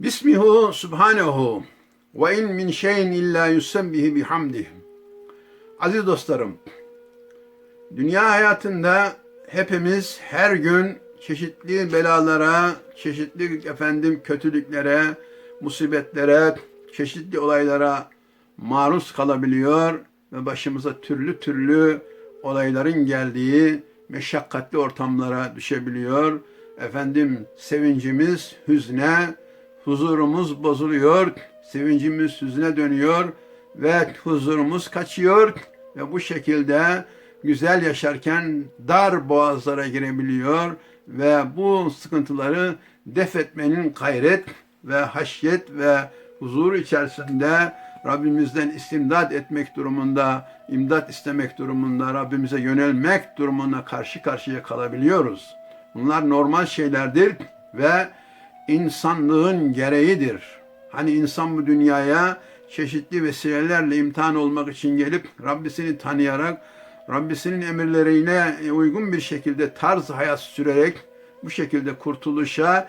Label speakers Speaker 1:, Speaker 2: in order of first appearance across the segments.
Speaker 1: Bismihu subhanehu ve in min şeyin illa yusebbihi bihamdih. Aziz dostlarım, dünya hayatında hepimiz her gün çeşitli belalara, çeşitli efendim kötülüklere, musibetlere, çeşitli olaylara maruz kalabiliyor ve başımıza türlü türlü olayların geldiği meşakkatli ortamlara düşebiliyor. Efendim sevincimiz hüzne, huzurumuz bozuluyor, sevincimiz hüzne dönüyor ve huzurumuz kaçıyor ve bu şekilde güzel yaşarken dar boğazlara girebiliyor ve bu sıkıntıları def etmenin gayret ve haşyet ve huzur içerisinde Rabbimizden istimdad etmek durumunda, imdat istemek durumunda, Rabbimize yönelmek durumuna karşı karşıya kalabiliyoruz. Bunlar normal şeylerdir ve insanlığın gereğidir. Hani insan bu dünyaya çeşitli vesilelerle imtihan olmak için gelip Rabbisini tanıyarak, Rabbisinin emirlerine uygun bir şekilde tarz hayat sürerek bu şekilde kurtuluşa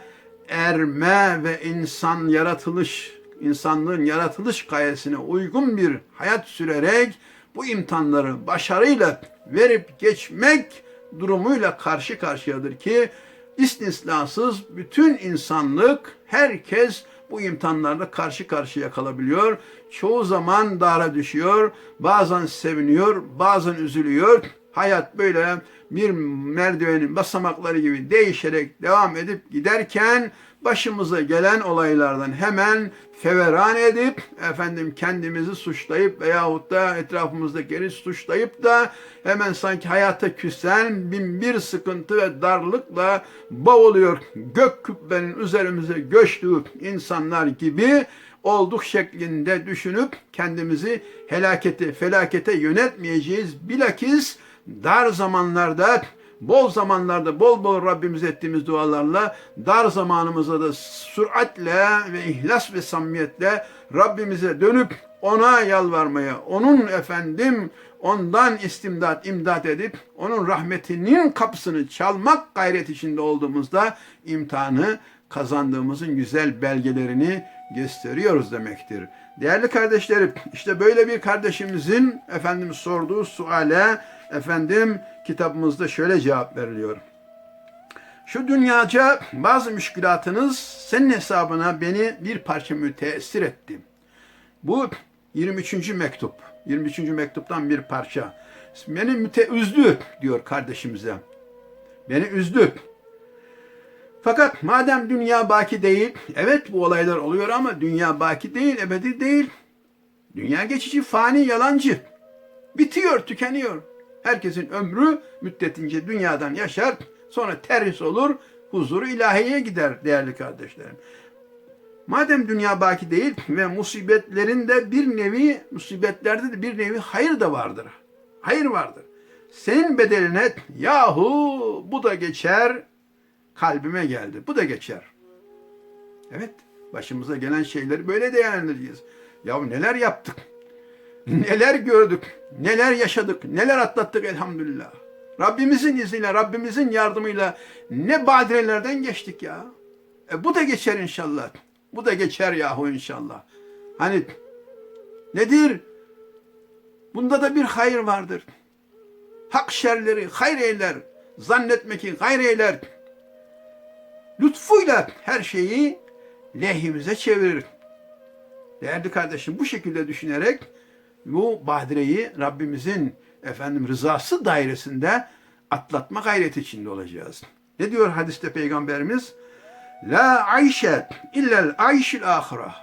Speaker 1: erme ve insan yaratılış, insanlığın yaratılış gayesine uygun bir hayat sürerek bu imtihanları başarıyla verip geçmek durumuyla karşı karşıyadır ki istisnasız bütün insanlık, herkes bu imtihanlarla karşı karşıya kalabiliyor. Çoğu zaman dara düşüyor, bazen seviniyor, bazen üzülüyor. Hayat böyle bir merdivenin basamakları gibi değişerek devam edip giderken başımıza gelen olaylardan hemen feveran edip efendim kendimizi suçlayıp veyahut da etrafımızdakileri suçlayıp da hemen sanki hayata küsen bin bir sıkıntı ve darlıkla boğuluyor. Gök kübbenin üzerimize göçtüğü insanlar gibi olduk şeklinde düşünüp kendimizi helakete, felakete yönetmeyeceğiz. Bilakis dar zamanlarda bol zamanlarda bol bol Rabbimize ettiğimiz dualarla dar zamanımızda da süratle ve ihlas ve samimiyetle Rabbimize dönüp ona yalvarmaya, onun efendim ondan istimdat, imdat edip onun rahmetinin kapısını çalmak gayret içinde olduğumuzda imtihanı kazandığımızın güzel belgelerini gösteriyoruz demektir. Değerli kardeşlerim, işte böyle bir kardeşimizin efendim sorduğu suale efendim kitabımızda şöyle cevap veriliyor. Şu dünyaca bazı müşkülatınız senin hesabına beni bir parça müteessir etti. Bu 23. mektup. 23. mektuptan bir parça. Beni müteüzdü diyor kardeşimize. Beni üzdü. Fakat madem dünya baki değil, evet bu olaylar oluyor ama dünya baki değil, ebedi değil. Dünya geçici, fani, yalancı. Bitiyor, tükeniyor. Herkesin ömrü müddetince dünyadan yaşar, sonra terhis olur, huzuru ilahiye gider değerli kardeşlerim. Madem dünya baki değil ve musibetlerinde bir nevi, musibetlerde de bir nevi hayır da vardır. Hayır vardır. Senin bedeline yahu bu da geçer, kalbime geldi. Bu da geçer. Evet, başımıza gelen şeyleri böyle değerlendireceğiz. Ya neler yaptık, neler gördük, neler yaşadık, neler atlattık elhamdülillah. Rabbimizin izniyle, Rabbimizin yardımıyla ne badirelerden geçtik ya. E bu da geçer inşallah. Bu da geçer yahu inşallah. Hani nedir? Bunda da bir hayır vardır. Hak şerleri hayır eyler. Zannetme ki hayır eyler. Lütfuyla her şeyi lehimize çevirir. Değerli kardeşim bu şekilde düşünerek bu badireyi Rabbimizin efendim rızası dairesinde atlatma gayreti içinde olacağız. Ne diyor hadiste peygamberimiz? La ayşe illel ayşil ahira.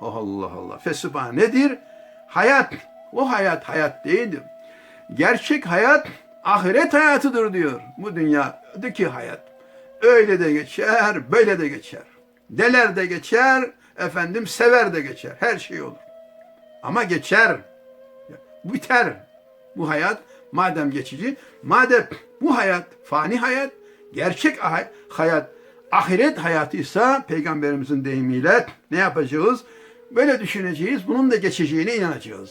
Speaker 1: Oh Allah Allah. Fesubhan nedir? Hayat. O hayat hayat değildir. Gerçek hayat ahiret hayatıdır diyor. Bu dünyadaki hayat. Öyle de geçer, böyle de geçer. Deler de geçer, efendim sever de geçer. Her şey olur. Ama geçer. Biter. Bu hayat madem geçici, madem bu hayat fani hayat, gerçek hayat ahiret hayatıysa peygamberimizin deyimiyle ne yapacağız? Böyle düşüneceğiz. Bunun da geçeceğine inanacağız.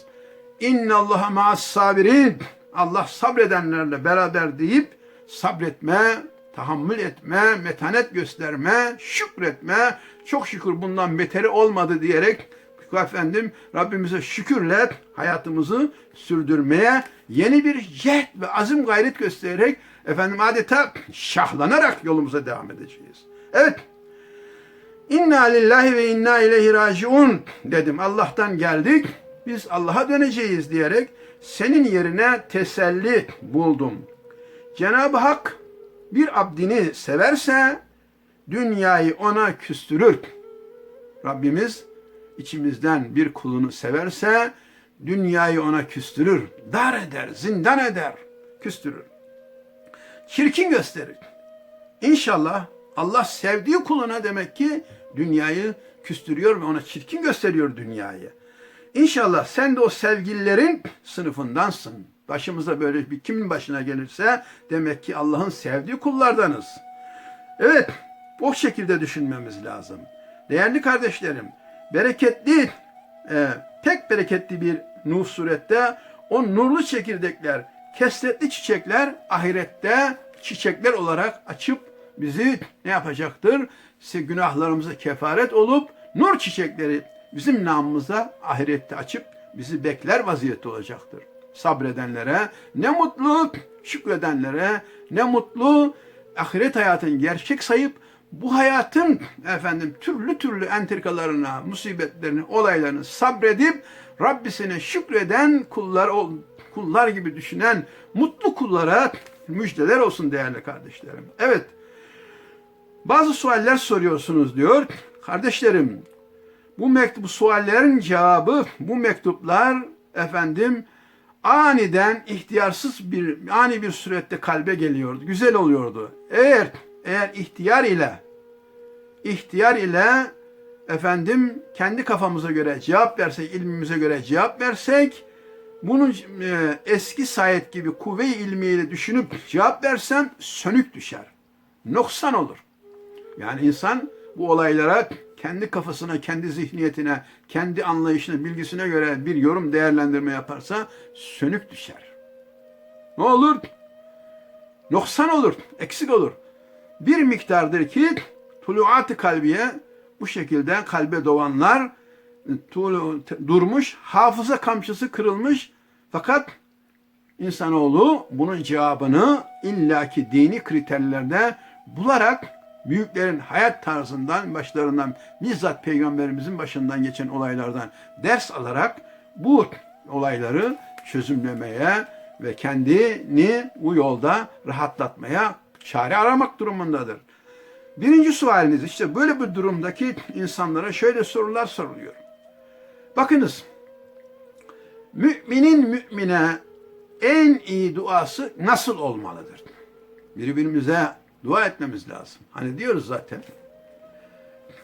Speaker 1: İnna Allaha ma'as sabirin. Allah sabredenlerle beraber deyip sabretme tahammül etme, metanet gösterme, şükretme, çok şükür bundan beteri olmadı diyerek efendim Rabbimize şükürle hayatımızı sürdürmeye yeni bir cehd ve azim gayret göstererek efendim adeta şahlanarak yolumuza devam edeceğiz. Evet. İnna lillahi ve inna ileyhi raciun dedim. Allah'tan geldik. Biz Allah'a döneceğiz diyerek senin yerine teselli buldum. Cenab-ı Hak bir abdini severse dünyayı ona küstürür. Rabbimiz içimizden bir kulunu severse dünyayı ona küstürür, dar eder, zindan eder, küstürür. Çirkin gösterir. İnşallah Allah sevdiği kuluna demek ki dünyayı küstürüyor ve ona çirkin gösteriyor dünyayı. İnşallah sen de o sevgililerin sınıfındansın. Başımıza böyle bir kimin başına gelirse demek ki Allah'ın sevdiği kullardanız. Evet, o şekilde düşünmemiz lazım. Değerli kardeşlerim, bereketli, e, pek bereketli bir Nuh surette o nurlu çekirdekler, kesretli çiçekler ahirette çiçekler olarak açıp bizi ne yapacaktır? İşte günahlarımıza kefaret olup nur çiçekleri bizim namımıza ahirette açıp bizi bekler vaziyette olacaktır. Sabredenlere ne mutlu, şükredenlere ne mutlu ahiret hayatını gerçek sayıp bu hayatın efendim türlü türlü entrikalarına, musibetlerini, olaylarını sabredip Rabbisine şükreden kullar kullar gibi düşünen mutlu kullara müjdeler olsun değerli kardeşlerim. Evet. Bazı sualler soruyorsunuz diyor. Kardeşlerim, bu mektup bu suallerin cevabı bu mektuplar efendim aniden ihtiyarsız bir ani bir surette kalbe geliyordu. Güzel oluyordu. Eğer eğer ihtiyar ile ihtiyar ile efendim kendi kafamıza göre cevap versek, ilmimize göre cevap versek bunun e, eski sayet gibi kuvve-i ilmiyle düşünüp cevap versem sönük düşer. Noksan olur. Yani insan bu olaylara kendi kafasına, kendi zihniyetine, kendi anlayışına, bilgisine göre bir yorum değerlendirme yaparsa sönük düşer. Ne olur? Noksan olur, eksik olur. Bir miktardır ki tuluat-ı kalbiye bu şekilde kalbe doğanlar durmuş, hafıza kamçısı kırılmış. Fakat insanoğlu bunun cevabını illaki dini kriterlerde bularak büyüklerin hayat tarzından, başlarından bizzat peygamberimizin başından geçen olaylardan ders alarak bu olayları çözümlemeye ve kendini bu yolda rahatlatmaya çare aramak durumundadır. Birinci sualiniz işte böyle bir durumdaki insanlara şöyle sorular soruluyor. Bakınız, müminin mümine en iyi duası nasıl olmalıdır? Birbirimize dua etmemiz lazım. Hani diyoruz zaten.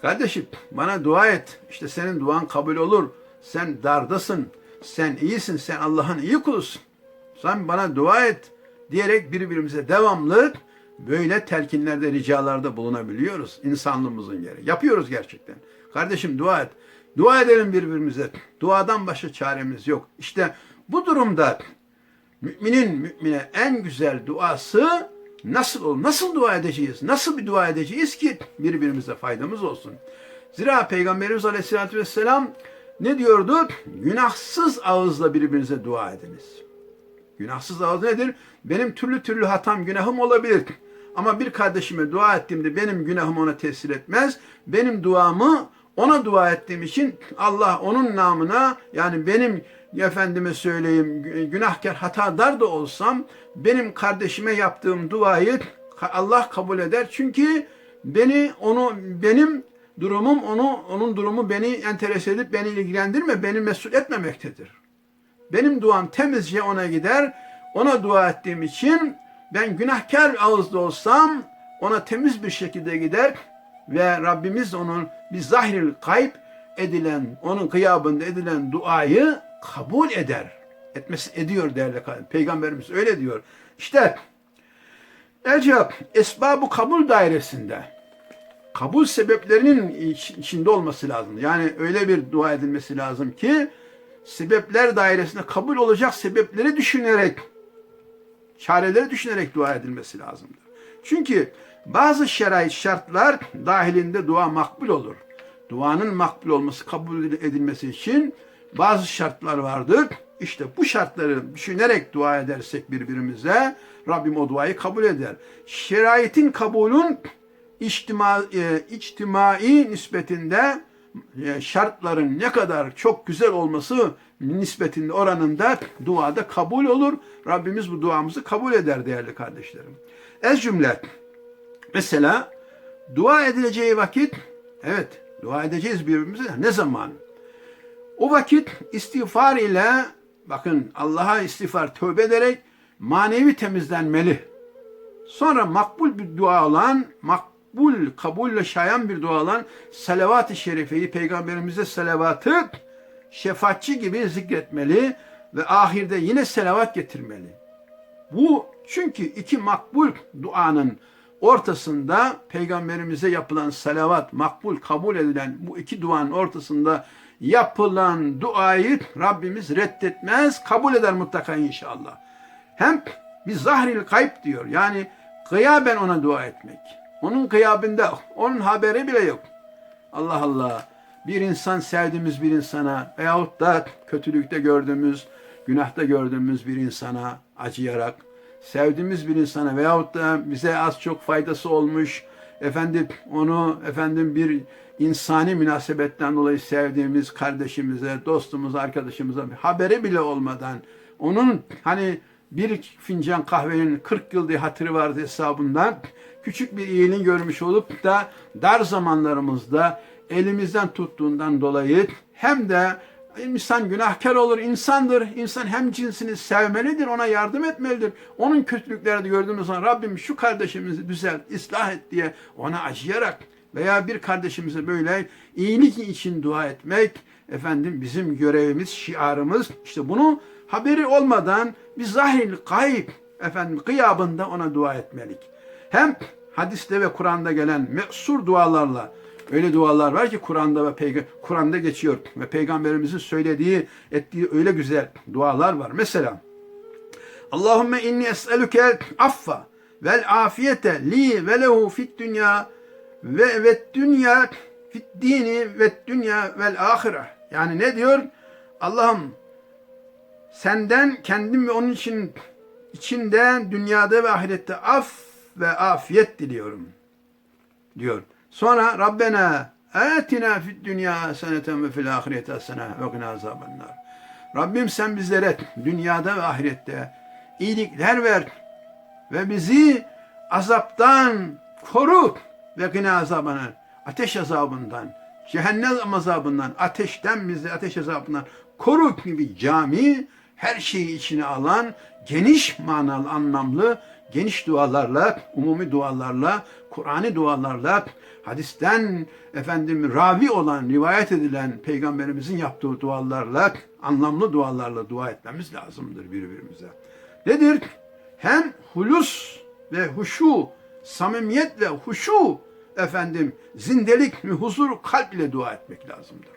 Speaker 1: Kardeşim bana dua et. İşte senin duan kabul olur. Sen dardasın. Sen iyisin. Sen Allah'ın iyi kulusun. Sen bana dua et diyerek birbirimize devamlı böyle telkinlerde, ricalarda bulunabiliyoruz. insanlığımızın yeri. Yapıyoruz gerçekten. Kardeşim dua et. Dua edelim birbirimize. Duadan başka çaremiz yok. İşte bu durumda müminin mümine en güzel duası nasıl olur? Nasıl dua edeceğiz? Nasıl bir dua edeceğiz ki birbirimize faydamız olsun? Zira Peygamberimiz Aleyhisselatü Vesselam ne diyordu? Günahsız ağızla birbirinize dua ediniz. Günahsız ağız nedir? Benim türlü türlü hatam, günahım olabilir. Ama bir kardeşime dua ettiğimde benim günahım ona tesir etmez. Benim duamı ona dua ettiğim için Allah onun namına yani benim efendime söyleyeyim günahkar hatadar da olsam benim kardeşime yaptığım duayı Allah kabul eder. Çünkü beni onu benim durumum onu onun durumu beni enteres edip beni ilgilendirme, beni mesul etmemektedir. Benim duam temizce ona gider. Ona dua ettiğim için ben günahkar ağızda olsam ona temiz bir şekilde gider ve Rabbimiz onun bir zahiril kayıp edilen, onun kıyabında edilen duayı kabul eder. Etmesi ediyor değerli. Peygamberimiz öyle diyor. İşte Ecab esbabı kabul dairesinde kabul sebeplerinin içinde olması lazım. Yani öyle bir dua edilmesi lazım ki sebepler dairesinde kabul olacak sebepleri düşünerek çareleri düşünerek dua edilmesi lazımdır. Çünkü bazı şerait şartlar dahilinde dua makbul olur. Duanın makbul olması, kabul edilmesi için bazı şartlar vardır. İşte bu şartları düşünerek dua edersek birbirimize Rabbim o duayı kabul eder. Şeraitin kabulün içtima, e, içtimai nispetinde e, şartların ne kadar çok güzel olması nispetinde oranında duada kabul olur. Rabbimiz bu duamızı kabul eder değerli kardeşlerim. Ez cümle mesela dua edileceği vakit evet dua edeceğiz birbirimize ne zaman? O vakit istiğfar ile bakın Allah'a istiğfar tövbe ederek manevi temizlenmeli. Sonra makbul bir dua olan, makbul, kabulle şayan bir dua olan salavat-ı şerifeyi, peygamberimize salavatı şefaatçi gibi zikretmeli ve ahirde yine selavat getirmeli. Bu çünkü iki makbul duanın ortasında peygamberimize yapılan salavat, makbul, kabul edilen bu iki duanın ortasında yapılan duayı Rabbimiz reddetmez, kabul eder mutlaka inşallah. Hem bir zahril kayıp diyor. Yani gıyaben ona dua etmek. Onun gıyabında, onun haberi bile yok. Allah Allah. Bir insan sevdiğimiz bir insana veyahut da kötülükte gördüğümüz, günahta gördüğümüz bir insana acıyarak, sevdiğimiz bir insana veyahut da bize az çok faydası olmuş, efendim onu efendim bir insani münasebetten dolayı sevdiğimiz kardeşimize, dostumuza, arkadaşımıza haberi bile olmadan onun hani bir fincan kahvenin 40 yıl diye hatırı vardı hesabından küçük bir iyiliğini görmüş olup da dar zamanlarımızda elimizden tuttuğundan dolayı hem de insan günahkar olur, insandır. İnsan hem cinsini sevmelidir, ona yardım etmelidir. Onun kötülüklerini gördüğümüz zaman Rabbim şu kardeşimizi düzelt, ıslah et diye ona acıyarak veya bir kardeşimize böyle iyilik için dua etmek efendim bizim görevimiz, şiarımız. İşte bunu haberi olmadan bir zahir kayıp efendim gıyabında ona dua etmelik. Hem hadiste ve Kur'an'da gelen me'sur dualarla öyle dualar var ki Kur'an'da ve peygamber Kur'an'da geçiyor ve peygamberimizin söylediği, ettiği öyle güzel dualar var. Mesela Allahümme inni es'eluke affa vel afiyete li ve lehu fit dünya ve ve dünya fit dini ve dünya vel ahire. Yani ne diyor? Allah'ım senden kendim ve onun için içinde dünyada ve ahirette af ve afiyet diliyorum diyor. Sonra Rabbena atina fid dünya haseneten ve fil ahireti hasene ve gına azabennar. Rabbim sen bizlere dünyada ve ahirette iyilikler ver ve bizi azaptan koru ve gına azabından, ateş azabından, cehennem azabından, ateşten bizi ateş azabından koru gibi cami her şeyi içine alan geniş manalı anlamlı geniş dualarla, umumi dualarla, Kur'an'ı dualarla, hadisten efendim ravi olan, rivayet edilen peygamberimizin yaptığı dualarla, anlamlı dualarla dua etmemiz lazımdır birbirimize. Nedir? Hem hulus ve huşu, samimiyet ve huşu efendim zindelik ve huzur kalp ile dua etmek lazımdır.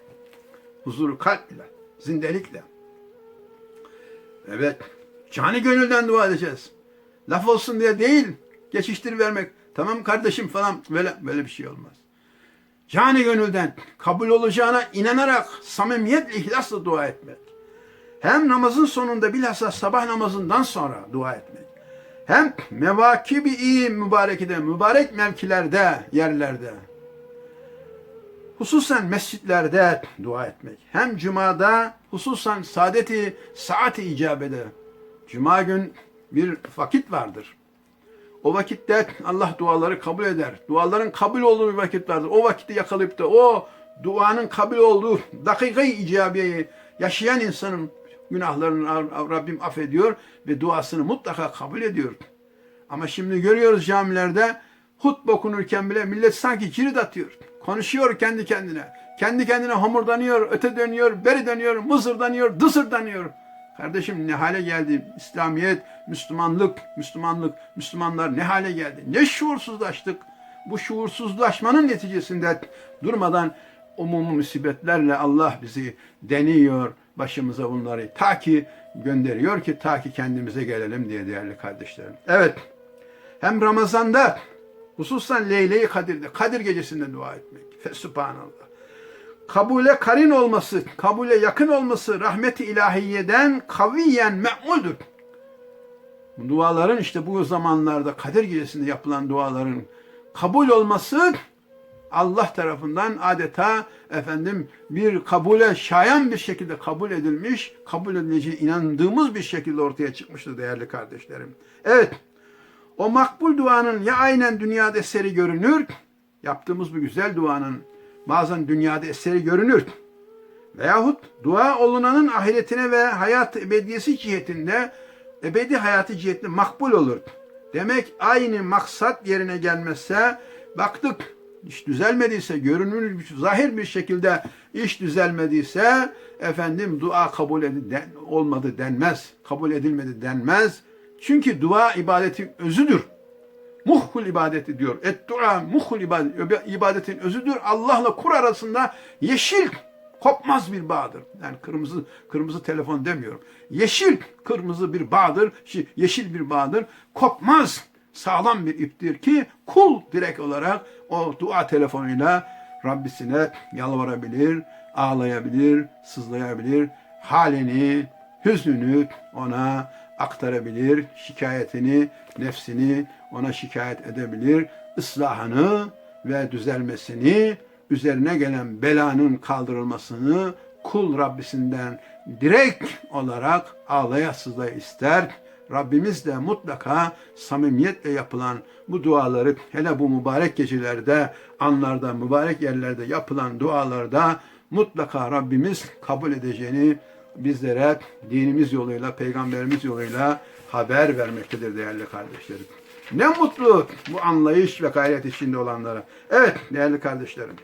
Speaker 1: Huzur kalp ile, zindelikle. Evet, cani gönülden dua edeceğiz. Laf olsun diye değil, geçiştir vermek. Tamam kardeşim falan böyle böyle bir şey olmaz. Cani gönülden kabul olacağına inanarak samimiyetle ihlasla dua etmek. Hem namazın sonunda bilhassa sabah namazından sonra dua etmek. Hem mevakibi iyi mübarekide, mübarek mevkilerde, yerlerde. Hususen mescitlerde dua etmek. Hem cumada, hususan saadeti, saati icabede. Cuma gün bir vakit vardır. O vakitte Allah duaları kabul eder. Duaların kabul olduğu bir vakit vardır. O vakitte yakalayıp da o duanın kabul olduğu dakikayı icabiyeyi yaşayan insanın günahlarını Rabbim affediyor ve duasını mutlaka kabul ediyor. Ama şimdi görüyoruz camilerde hutbe okunurken bile millet sanki cirit atıyor. Konuşuyor kendi kendine. Kendi kendine homurdanıyor, öte dönüyor, beri dönüyor, mızırdanıyor, dısırdanıyor. Kardeşim ne hale geldi İslamiyet, Müslümanlık, Müslümanlık, Müslümanlar ne hale geldi? Ne şuursuzlaştık? Bu şuursuzlaşmanın neticesinde durmadan umumi musibetlerle Allah bizi deniyor başımıza bunları ta ki gönderiyor ki ta ki kendimize gelelim diye değerli kardeşlerim. Evet. hem Ramazan'da hususan Leyle-i Kadir'de, Kadir gecesinde dua etmek. Fesubhanallah. Kabule karin olması, kabule yakın olması rahmeti ilahiyeden kaviyen me'muldür. Bu duaların işte bu zamanlarda Kadir gecesinde yapılan duaların kabul olması Allah tarafından adeta efendim bir kabule şayan bir şekilde kabul edilmiş, kabul edileceğine inandığımız bir şekilde ortaya çıkmıştır değerli kardeşlerim. Evet, o makbul duanın ya aynen dünyada eseri görünür, yaptığımız bu güzel duanın bazen dünyada eseri görünür. Veyahut dua olunanın ahiretine ve hayat ebediyesi cihetinde ebedi hayatı cihetinde makbul olur. Demek aynı maksat yerine gelmezse baktık iş düzelmediyse görünür zahir bir şekilde iş düzelmediyse efendim dua kabul edildi olmadı denmez. Kabul edilmedi denmez. Çünkü dua ibadetin özüdür. Muhkul ibadeti diyor. Et dua muhkul ibadet, ibadetin özüdür. Allah'la kur arasında yeşil kopmaz bir bağdır. Yani kırmızı kırmızı telefon demiyorum. Yeşil kırmızı bir bağdır. Yeşil bir bağdır. Kopmaz. Sağlam bir iptir ki kul direkt olarak o dua telefonuyla Rabbisine yalvarabilir, ağlayabilir, sızlayabilir. Halini, hüznünü ona aktarabilir, şikayetini, nefsini ona şikayet edebilir, ıslahını ve düzelmesini, üzerine gelen belanın kaldırılmasını kul Rabbisinden direkt olarak ağlaya sızlaya ister. Rabbimiz de mutlaka samimiyetle yapılan bu duaları hele bu mübarek gecelerde, anlarda, mübarek yerlerde yapılan dualarda mutlaka Rabbimiz kabul edeceğini bizlere dinimiz yoluyla, peygamberimiz yoluyla haber vermektedir değerli kardeşlerim. Ne mutlu bu anlayış ve gayret içinde olanlara. Evet değerli kardeşlerim.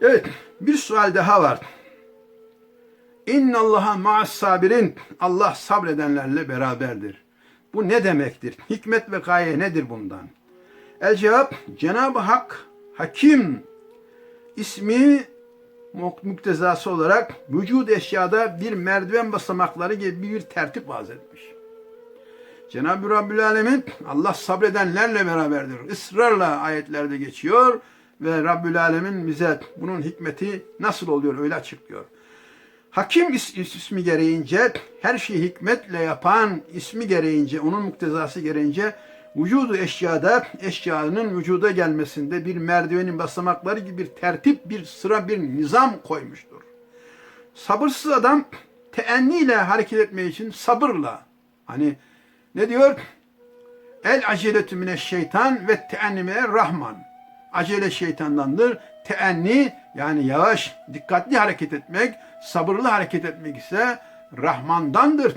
Speaker 1: Evet bir sual daha var. İnna Allaha ma'as sabirin. Allah sabredenlerle beraberdir. Bu ne demektir? Hikmet ve gaye nedir bundan? El cevap Cenab-ı Hak Hakim ismi muktezası olarak vücud eşyada bir merdiven basamakları gibi bir tertip vaz etmiş. Cenab-ı Rabbül Alemin Allah sabredenlerle beraberdir. Israrla ayetlerde geçiyor ve Rabbül Alemin bize bunun hikmeti nasıl oluyor öyle açıklıyor. Hakim is ismi gereğince her şeyi hikmetle yapan ismi gereğince onun muktezası gereğince vücudu eşyada eşyanın vücuda gelmesinde bir merdivenin basamakları gibi bir tertip, bir sıra, bir nizam koymuştur. Sabırsız adam teenniyle hareket etmek için sabırla hani ne diyor? El aceletü mine şeytan ve teenni rahman. Acele şeytandandır. Teenni yani yavaş, dikkatli hareket etmek, sabırlı hareket etmek ise Rahmandandır.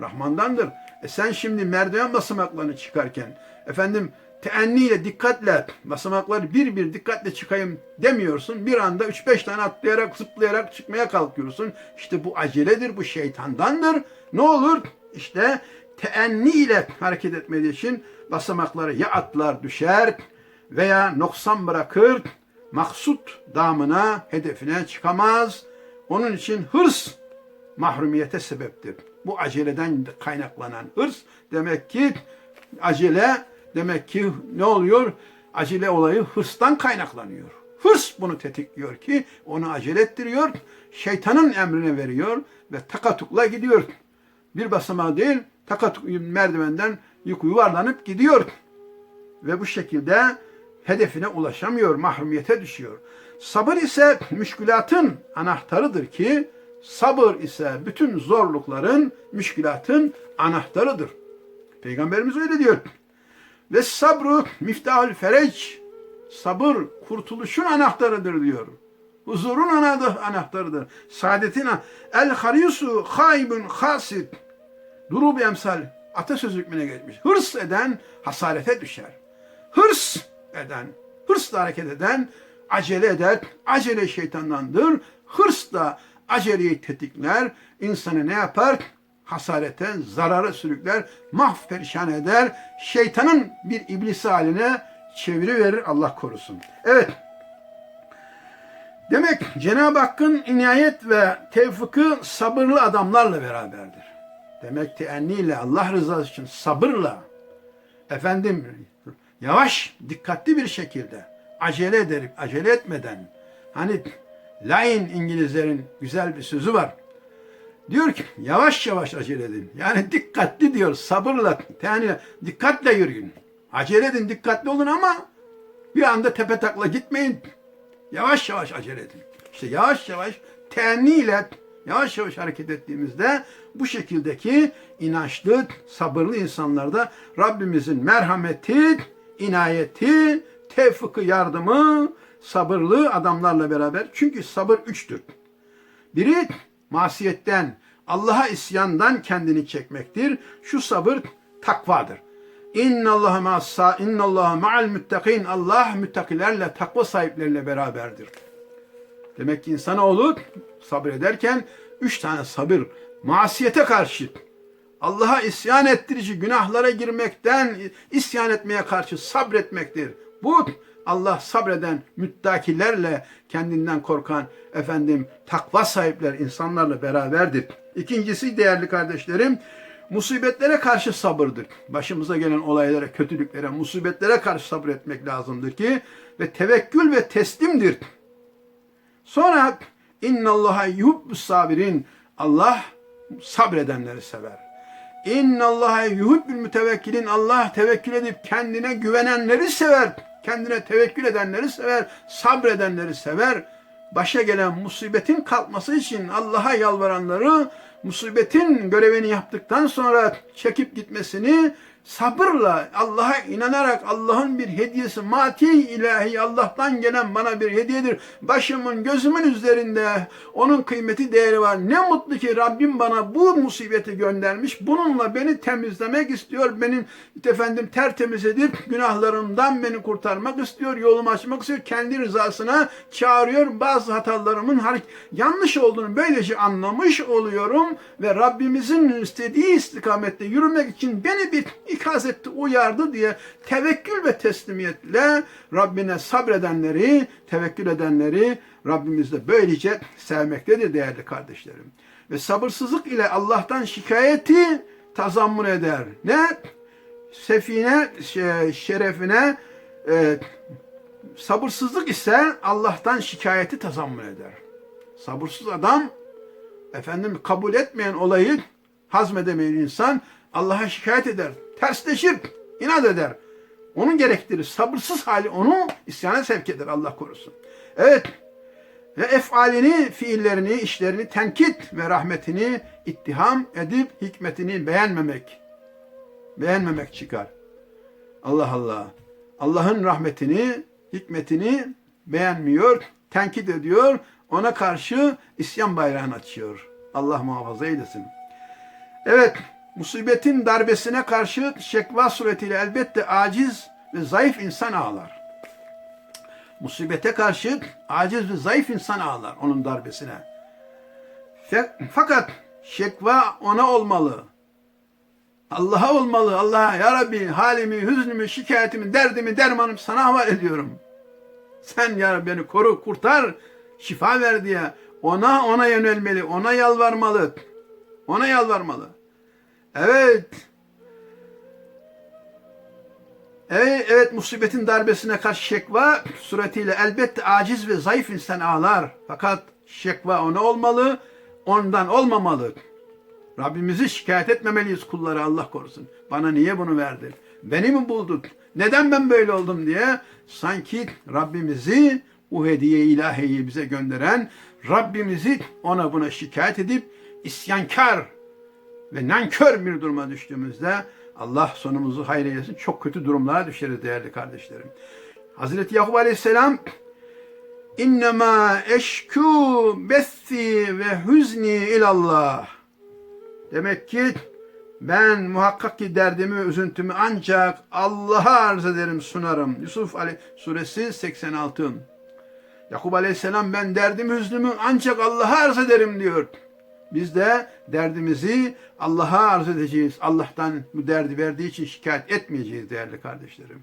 Speaker 1: Rahmandandır. E sen şimdi merdiven basamaklarını çıkarken efendim teenniyle dikkatle basamakları bir bir dikkatle çıkayım demiyorsun. Bir anda 3-5 tane atlayarak zıplayarak çıkmaya kalkıyorsun. İşte bu aceledir, bu şeytandandır. Ne olur? İşte teenni ile hareket etmediği için basamakları ya atlar düşer veya noksan bırakır, maksut damına, hedefine çıkamaz. Onun için hırs mahrumiyete sebeptir. Bu aceleden kaynaklanan hırs demek ki acele demek ki ne oluyor? Acele olayı hırstan kaynaklanıyor. Hırs bunu tetikliyor ki onu acele ettiriyor. Şeytanın emrine veriyor ve takatukla gidiyor. Bir basamağı değil takatuk merdivenden yuvarlanıp gidiyor. Ve bu şekilde hedefine ulaşamıyor, mahrumiyete düşüyor. Sabır ise müşkülatın anahtarıdır ki sabır ise bütün zorlukların, müşkülatın anahtarıdır. Peygamberimiz öyle diyor. Ve sabru miftahül fereç. Sabır kurtuluşun anahtarıdır diyor. Huzurun anahtarıdır. Saadetin el harisu haybun hasid. Durub emsal atasöz hükmüne geçmiş. Hırs eden hasarete düşer. Hırs eden, hırsla hareket eden acele eder. Acele şeytandandır. Hırs da aceleyi tetikler. İnsanı ne yapar? Hasarete, zarara sürükler, mahperişan eder. Şeytanın bir iblisi haline çeviriverir Allah korusun. Evet. Demek Cenab-ı Hakk'ın inayet ve tevfiki sabırlı adamlarla beraberdir. Demek teenniyle Allah rızası için sabırla efendim yavaş, dikkatli bir şekilde acele ederek, acele etmeden hani lain İngilizlerin güzel bir sözü var. Diyor ki yavaş yavaş acele edin. Yani dikkatli diyor sabırla yani dikkatle yürüyün. Acele edin dikkatli olun ama bir anda tepe takla gitmeyin. Yavaş yavaş acele edin. İşte yavaş yavaş teanniyle yavaş yavaş hareket ettiğimizde bu şekildeki inançlı, sabırlı insanlarda Rabbimizin merhameti, inayeti, tevfiki yardımı, sabırlı adamlarla beraber. Çünkü sabır üçtür. Biri masiyetten, Allah'a isyandan kendini çekmektir. Şu sabır takvadır. İnna Allah ma'assa inna Allah ma'al muttakin. Allah müttakilerle, takva sahipleriyle beraberdir. Demek ki insanoğlu sabrederken üç tane sabır. Masiyete karşı, Allah'a isyan ettirici günahlara girmekten isyan etmeye karşı sabretmektir. Bu Allah sabreden müttakilerle kendinden korkan efendim takva sahipler insanlarla beraberdir. İkincisi değerli kardeşlerim musibetlere karşı sabırdır. Başımıza gelen olaylara, kötülüklere, musibetlere karşı sabretmek lazımdır ki ve tevekkül ve teslimdir. Sonra innallaha yuhibbus sabirin. Allah sabredenleri sever. İnnallaha yuhibbul mütevekkilin. Allah tevekkül edip kendine güvenenleri sever. Kendine tevekkül edenleri sever. Sabredenleri sever. Başa gelen musibetin kalkması için Allah'a yalvaranları musibetin görevini yaptıktan sonra çekip gitmesini sabırla Allah'a inanarak Allah'ın bir hediyesi mati ilahi Allah'tan gelen bana bir hediyedir. Başımın gözümün üzerinde onun kıymeti değeri var. Ne mutlu ki Rabbim bana bu musibeti göndermiş. Bununla beni temizlemek istiyor. Benim efendim tertemiz edip günahlarımdan beni kurtarmak istiyor. Yolumu açmak istiyor. Kendi rızasına çağırıyor. Bazı hatalarımın yanlış olduğunu böylece anlamış oluyorum ve Rabbimizin istediği istikamette yürümek için beni bir ikaz etti, uyardı diye tevekkül ve teslimiyetle Rabbine sabredenleri, tevekkül edenleri Rabbimiz de böylece sevmektedir değerli kardeşlerim. Ve sabırsızlık ile Allah'tan şikayeti tazammun eder. Ne? Sefine, şerefine e, sabırsızlık ise Allah'tan şikayeti tazammun eder. Sabırsız adam efendim kabul etmeyen olayı hazmedemeyen insan Allah'a şikayet eder tersleşir, inat eder. Onun gerektirir. Sabırsız hali onu isyana sevk eder Allah korusun. Evet. Ve efalini, fiillerini, işlerini tenkit ve rahmetini ittiham edip hikmetini beğenmemek. Beğenmemek çıkar. Allah Allah. Allah'ın rahmetini, hikmetini beğenmiyor, tenkit ediyor, ona karşı isyan bayrağını açıyor. Allah muhafaza eylesin. Evet, musibetin darbesine karşı şekva suretiyle elbette aciz ve zayıf insan ağlar. Musibete karşı aciz ve zayıf insan ağlar onun darbesine. Fakat şekva ona olmalı. Allah'a olmalı. Allah'a ya Rabbi halimi, hüznümü, şikayetimi, derdimi, dermanımı sana havale ediyorum. Sen ya Rabbi beni koru, kurtar, şifa ver diye ona ona yönelmeli, ona yalvarmalı. Ona yalvarmalı. Evet. Evet, evet musibetin darbesine karşı şekva suretiyle elbette aciz ve zayıf insan ağlar. Fakat şekva ona olmalı, ondan olmamalı. Rabbimizi şikayet etmemeliyiz kulları Allah korusun. Bana niye bunu verdin? Beni mi buldun? Neden ben böyle oldum diye sanki Rabbimizi bu hediye ilahiyi bize gönderen Rabbimizi ona buna şikayet edip isyankar ve nankör bir duruma düştüğümüzde Allah sonumuzu hayır eylesin. Çok kötü durumlara düşeriz değerli kardeşlerim. Hazreti Yakup Aleyhisselam İnnemâ eşkû bessi ve hüzni ilallah. Demek ki ben muhakkak ki derdimi, üzüntümü ancak Allah'a arz ederim, sunarım. Yusuf Ali suresi 86. Yakup Aleyhisselam ben derdimi, hüznümü ancak Allah'a arz ederim diyor. Biz de derdimizi Allah'a arz edeceğiz. Allah'tan bu derdi verdiği için şikayet etmeyeceğiz değerli kardeşlerim.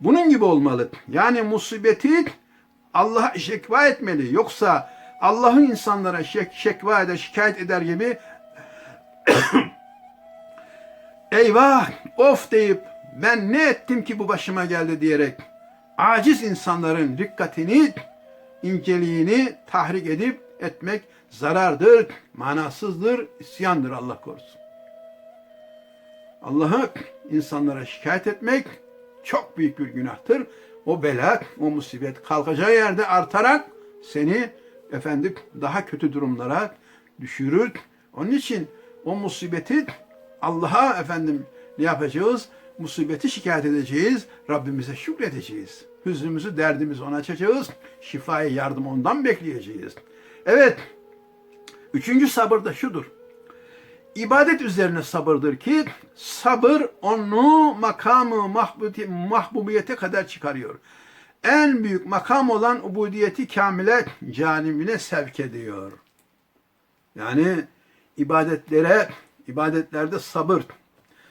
Speaker 1: Bunun gibi olmalı. Yani musibeti Allah'a şekva etmeli. Yoksa Allah'ın insanlara şek şekva eder, şikayet eder gibi eyvah, of deyip ben ne ettim ki bu başıma geldi diyerek aciz insanların dikkatini, inceliğini tahrik edip etmek zarardır, manasızdır, isyandır Allah korusun. Allah'ı insanlara şikayet etmek çok büyük bir günahtır. O bela, o musibet kalkacağı yerde artarak seni efendim daha kötü durumlara düşürür. Onun için o musibeti Allah'a efendim ne yapacağız? Musibeti şikayet edeceğiz. Rabbimize şükredeceğiz. Hüznümüzü, derdimizi ona açacağız. Şifaya yardım ondan bekleyeceğiz. Evet. Üçüncü sabır da şudur. İbadet üzerine sabırdır ki sabır onu makamı mahbuti- mahbubiyete kadar çıkarıyor. En büyük makam olan ubudiyeti kamile canibine sevk ediyor. Yani ibadetlere, ibadetlerde sabır,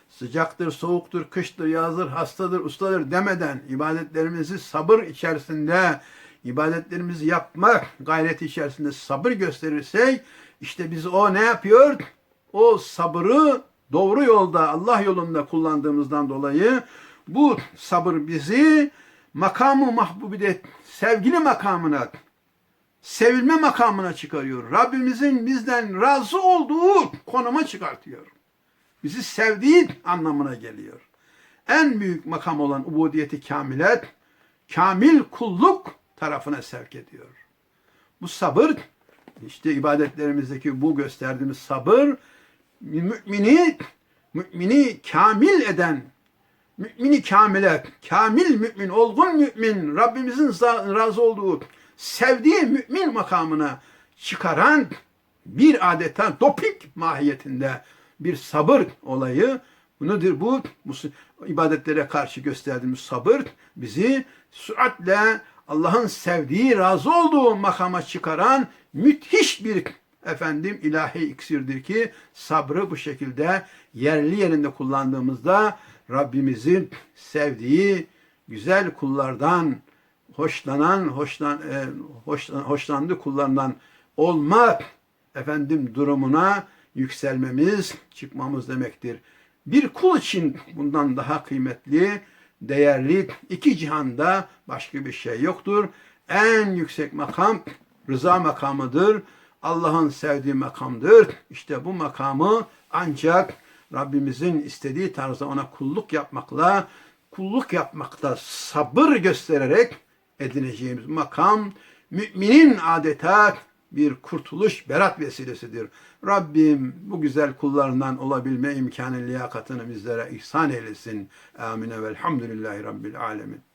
Speaker 1: sıcaktır, soğuktur, kıştır, yazdır, hastadır, ustadır demeden ibadetlerimizi sabır içerisinde, ibadetlerimizi yapmak gayreti içerisinde sabır gösterirsek, işte biz o ne yapıyor? O sabırı doğru yolda, Allah yolunda kullandığımızdan dolayı bu sabır bizi makamı mahbubiyet, sevgili makamına, sevilme makamına çıkarıyor. Rabbimizin bizden razı olduğu konuma çıkartıyor. Bizi sevdiği anlamına geliyor. En büyük makam olan ubudiyeti kamilet, kamil kulluk tarafına sevk ediyor. Bu sabır, işte ibadetlerimizdeki bu gösterdiğimiz sabır, mümini, mümini kamil eden, mümini kamile, kamil mümin, olgun mümin, Rabbimizin razı olduğu, sevdiği mümin makamına çıkaran bir adeta doping mahiyetinde bir sabır olayı. Bu nedir bu? İbadetlere karşı gösterdiğimiz sabır bizi süratle Allah'ın sevdiği, razı olduğu makama çıkaran müthiş bir efendim ilahi iksirdir ki sabrı bu şekilde yerli yerinde kullandığımızda Rabbimizin sevdiği güzel kullardan hoşlanan, hoşlan, e, hoşlan, hoşlandığı kullarından olma efendim durumuna yükselmemiz, çıkmamız demektir. Bir kul için bundan daha kıymetli, değerli iki cihanda başka bir şey yoktur. En yüksek makam rıza makamıdır. Allah'ın sevdiği makamdır. İşte bu makamı ancak Rabbimizin istediği tarzda ona kulluk yapmakla, kulluk yapmakta sabır göstererek edineceğimiz makam müminin adeta bir kurtuluş, berat vesilesidir. Rabbim bu güzel kullarından olabilme imkanı liyakatını bizlere ihsan eylesin. Amin. Velhamdülillahi Rabbil Alemin.